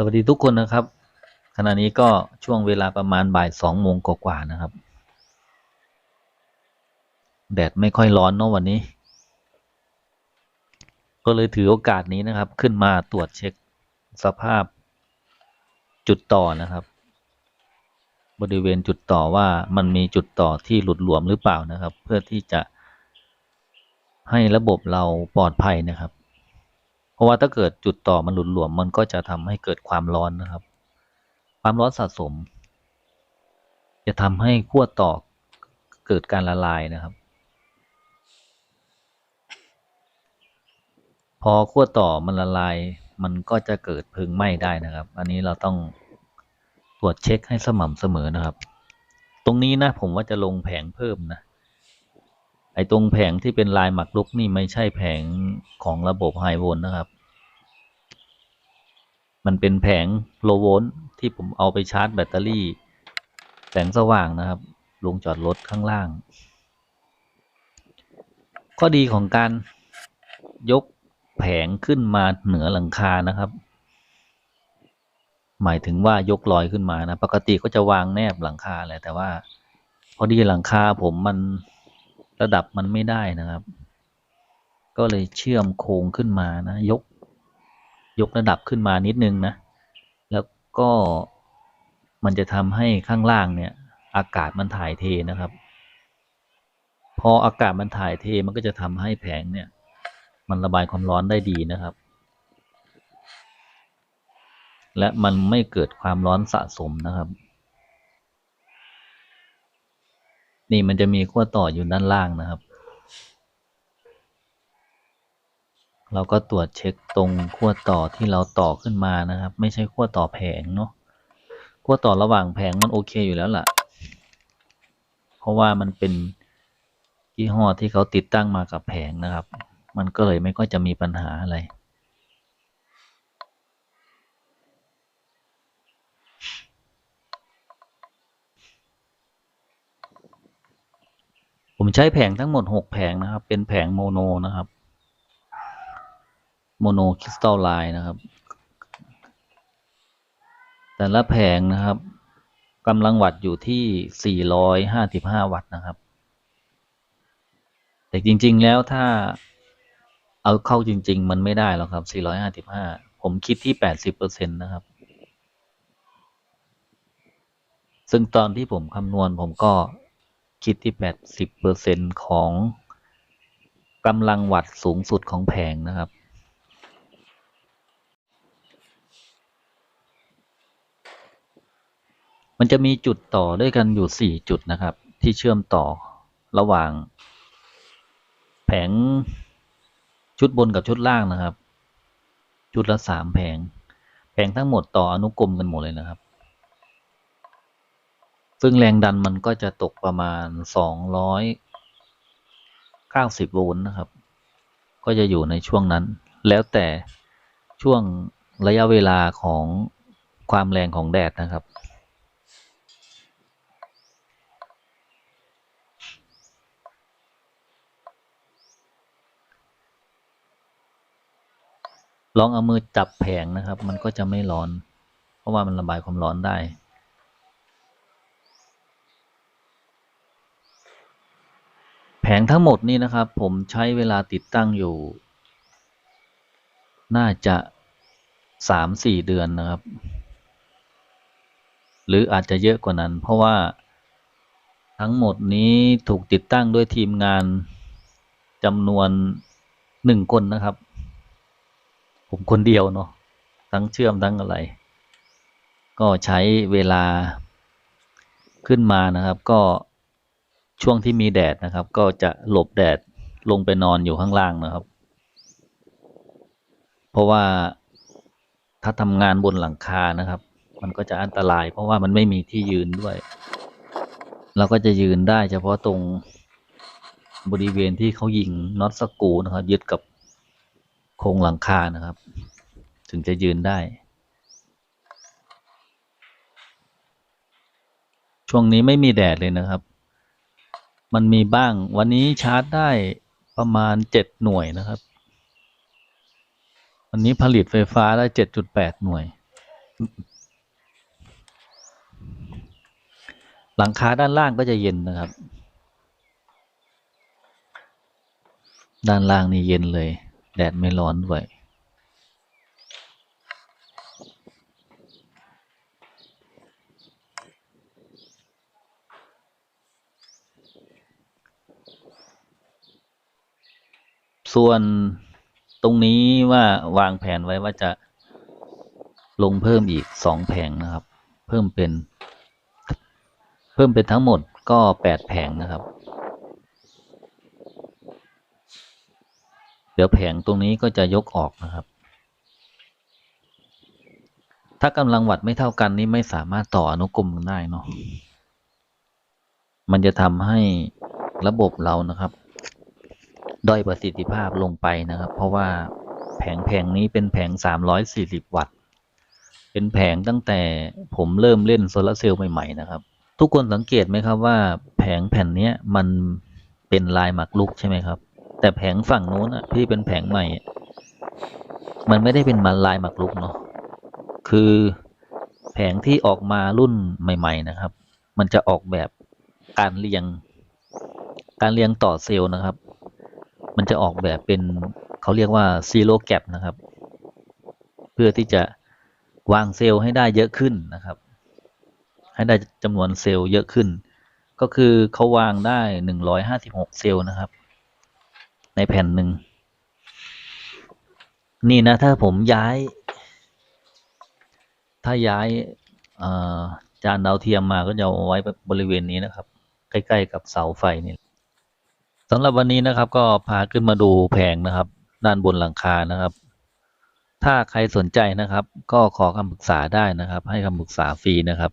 สวัสดีทุกคนนะครับ ขณะนี้ก็ช่วงเวลาประมาณบ่ายสองโมงกว่าๆนะครับ แดดไม่ค่อยร้อนเนาะวันนี้ ก็เลยถือโอกาสนี้นะครับ ขึ้นมาตรวจเช็คสภาพจุดต่อนะครับ บริเวณจุดต่อว่ามันมีจุดต่อที่หลุดหลวมหรือเปล่านะครับ เพื่อที่จะให้ระบบเราปลอดภัยนะครับ เพราะว่าถ้าเกิดจุดต่อมันหลุดหลวมมันก็จะทำให้เกิดความร้อนนะครับ ความร้อนสะสม จะทำให้ขั้วต่อเกิดการละลายนะครับ พอขั้วต่อมันละลาย มันก็จะเกิดเพลิงไหม้ได้นะครับ อันนี้เราต้องตรวจเช็คให้สม่ำเสมอนะครับ ตรงนี้นะผมว่าจะลงแผงเพิ่มนะ ไอ้ตรงแผงที่เป็นลายหมักลุกนี่ไม่ใช่แผงของระบบไฮโวลนะครับ มันเป็นแผงโลโวลที่ผมเอาไปชาร์จแบตเตอรี่ แสงสว่างนะครับลงจอดรถข้างล่าง ข้อดีของการยกแผงขึ้นมาเหนือหลังคานะครับ หมายถึงว่ายกลอยขึ้นมานะ ปกติก็จะวางแนบหลังคาแหละแต่ว่า พอดีหลังคาผมมัน ระดับมันไม่ได้นะครับ ก็เลยเชื่อมโครงขึ้นมานะ ยก ยกระดับขึ้นมานิดนึงนะ แล้วก็มันจะทำให้ข้างล่างเนี่ย อากาศมันถ่ายเทนะครับ พออากาศมันถ่ายเทมันก็จะทำให้แผงเนี่ย มันระบายความร้อนได้ดีนะครับ และมันไม่เกิดความร้อนสะสมนะครับ นี่มันจะมีขั้วต่ออยู่ด้านล่างนะครับ เราก็ตรวจเช็คตรงขั้วต่อที่เราต่อขึ้นมานะครับ ไม่ใช่ขั้วต่อแผงเนาะขั้วต่อระหว่างแผงมันโอเคอยู่แล้วล่ะ เพราะว่ามันเป็นยี่ห้อที่เขาติดตั้งมากับแผงนะครับ มันก็เลยไม่ก็จะมีปัญหาอะไร ใช้แผงทั้งหมดหกแผงนะครับ เป็นแผงโมโนนะครับ โมโนคริสตัลไลน์นะครับ แต่ละแผงนะครับกำลังวัตต์อยู่ที่ 455 วัตต์นะครับ แต่จริง ๆ แล้วถ้าเอาเข้าจริง ๆ มันไม่ได้หรอกครับ 455 ผมคิดที่ 80%นะครับ ซึ่งตอนที่ผมคำนวณผมก็ คิดที่ 80%ของกำลังวัตต์สูงสุดของแผงนะครับ มันจะมีจุดต่อด้วยกันอยู่ 4 จุดนะครับ ที่เชื่อมต่อระหว่าง แผงชุดบนกับชุดล่างนะครับจุดละสามแผง แผงทั้งหมดต่ออนุกรมกันหมดเลยนะครับ ซึ่งแรงดันมันก็จะตกประมาณ 290 โวลต์นะครับ ก็จะอยู่ในช่วงนั้น แล้วแต่ช่วงระยะเวลาของความแรงของแดดนะครับ ลองเอามือจับแผงนะครับ มันก็จะไม่ร้อน เพราะว่ามันระบายความร้อนได้ ผงทั้งหมดนี่นะครับ ผมใช้เวลาติดตั้งอยู่ น่าจะสามสี่เดือนนะครับ หรืออาจจะเยอะกว่านั้น เพราะว่าทั้งหมดนี้ถูกติดตั้งด้วยทีมงานจำนวนหนึ่งคนนะครับ ผมคนเดียวเนาะทั้งเชื่อมทั้งอะไร ก็ใช้เวลาขึ้นมานะครับ ก็ ช่วงที่มีแดดนะครับ ก็จะหลบแดดลงไปนอนอยู่ข้างล่างนะครับ เพราะว่าถ้าทำงานบนหลังคานะครับ มันก็จะอันตราย เพราะว่ามันไม่มีที่ยืนด้วย เราก็จะยืนได้เฉพาะตรงบริเวณที่เขายิงน็อตสกูนะครับ ยึดกับโครงหลังคานะครับ ถึงจะยืนได้ ช่วงนี้ไม่มีแดดเลยนะครับ มันมีบ้าง วันนี้ชาร์จได้ประมาณเจ็ดหน่วยนะครับ วันนี้ผลิตไฟฟ้าได้เจ็ดจุดแปดหน่วย หลังคาด้านล่างก็จะเย็นนะครับ ด้านล่างนี่เย็นเลย แดดไม่ร้อนด้วย ส่วนตรงนี้ว่าวางแผนไว้ว่าจะลงเพิ่มอีกสองแผงนะครับ เพิ่มเป็น เพิ่มเป็นทั้งหมดก็แปดแผงนะครับ เดี๋ยวแผงตรงนี้ก็จะยกออกนะครับ ถ้ากำลังวัดไม่เท่ากันนี่ไม่สามารถต่ออนุกรมได้เนาะมันจะทำให้ระบบเรานะครับ ด้อยประสิทธิภาพลงไปนะครับ เพราะว่าแผงแผงนี้เป็นแผง 340 วัตต์ เป็นแผงตั้งแต่ผมเริ่มเล่นโซลาร์เซลล์ใหม่ๆนะครับ ทุกคนสังเกตไหมครับว่าแผงแผ่นนี้มันเป็นลายหมากรุกใช่ไหมครับ แต่แผงฝั่งนู้นอะที่เป็นแผงใหม่ มันไม่ได้เป็นมาลายหมากรุกเนาะ คือแผงที่ออกมารุ่นใหม่ ๆนะครับ มันจะออกแบบการเรียง การเรียงต่อเซลล์นะครับ มันจะออกแบบเป็นเขาเรียกว่าซีโร่แก p นะครับ เพื่อที่จะวางเซลล์ให้ได้เยอะขึ้นนะครับ ให้ได้จำนวนเซลล์เยอะขึ้น ก็คือเขาวางได้หนึ่งร้อยห้าสิบหกเซลล์นะครับ ในแผ่นหนึ่ง นี่นะถ้าผมย้าย ถ้าย้ายจานดาวเทียมมาก็จะเอาไว้บริเวณนี้นะครับ ใกล้ ๆ กับเสาไฟนี่ สำหรับวันนี้นะครับก็พาขึ้นมาดูแผงนะครับ ด้านบนหลังคานะครับ ถ้าใครสนใจนะครับ ก็ขอคำปรึกษาได้นะครับ ให้คำปรึกษาฟรีนะครับ